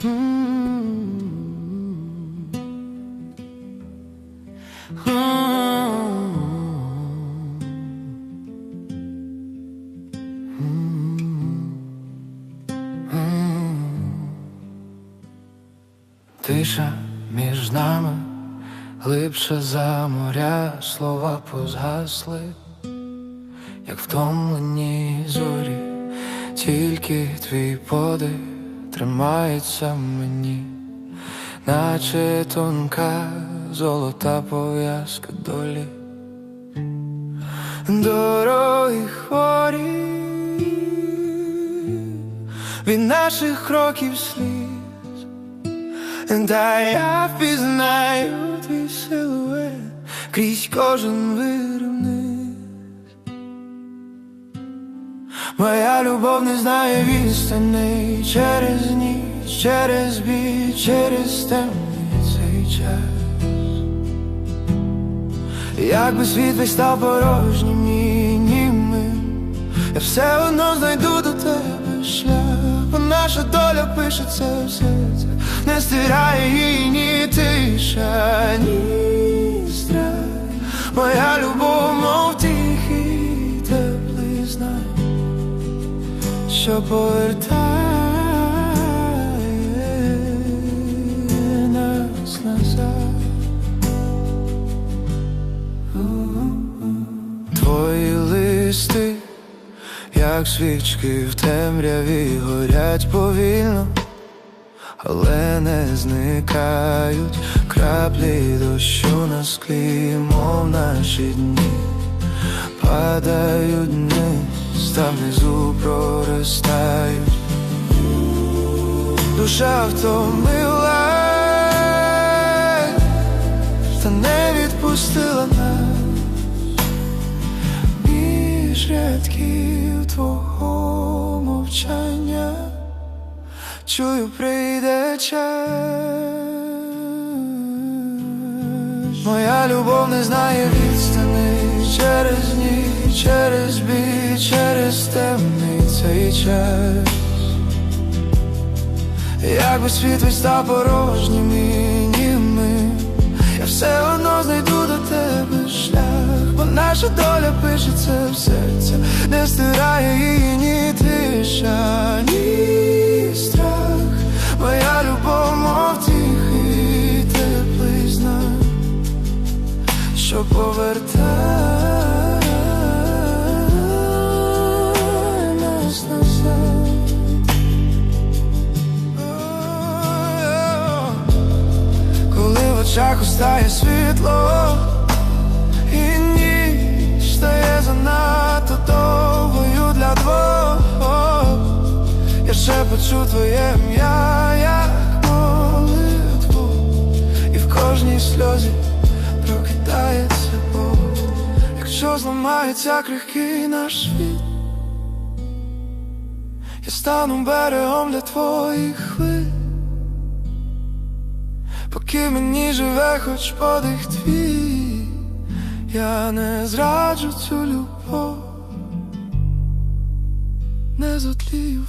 Тиша між нами глибше за моря, слова позгасли, як втомлені зорі, тільки твій подих тримається мені, наче тонка золота пов'язка долі. Дороги хворі від наших кроків слід. Та я впізнаю твій силует крізь кожен виривник. Моя любов не знає відстани через ніч, через біль, через темний цей час. Якби світ весь став порожнім і німим, я все одно знайду до тебе шлях, наша доля пишеться в серці, не стирає її ні тиша, ні страх. Моя любов, що повертає. Твої листи, як свічки в темряві горять повільно, але не зникають краплі дощу на склі, мов наші дні, падають там внизу проростають. Душа втомилась, та не відпустила нас між рядків твого мовчання, чую, прийде час. Моя любов не знає відстани через ніч, через біль, через темний цей час. Якби світ весь став порожнім і німим, я все одно знайду до тебе шлях, бо наша доля пишеться в серця, не стирає її ні тиша, ні страх. Моя любов, мов тихий теплий знак, що повертає Коли в очах устає світло, і ніч стає занадто довгою для двох, я ще почу твоє ім'я, як молитву, і в кожній сльозі прокидається Бог, якщо зламається крихкий наш світ, я стану берегом для твоїх хвиль. Поки мені живе хоч подих твій, я не зраджу цю любов, не зотлію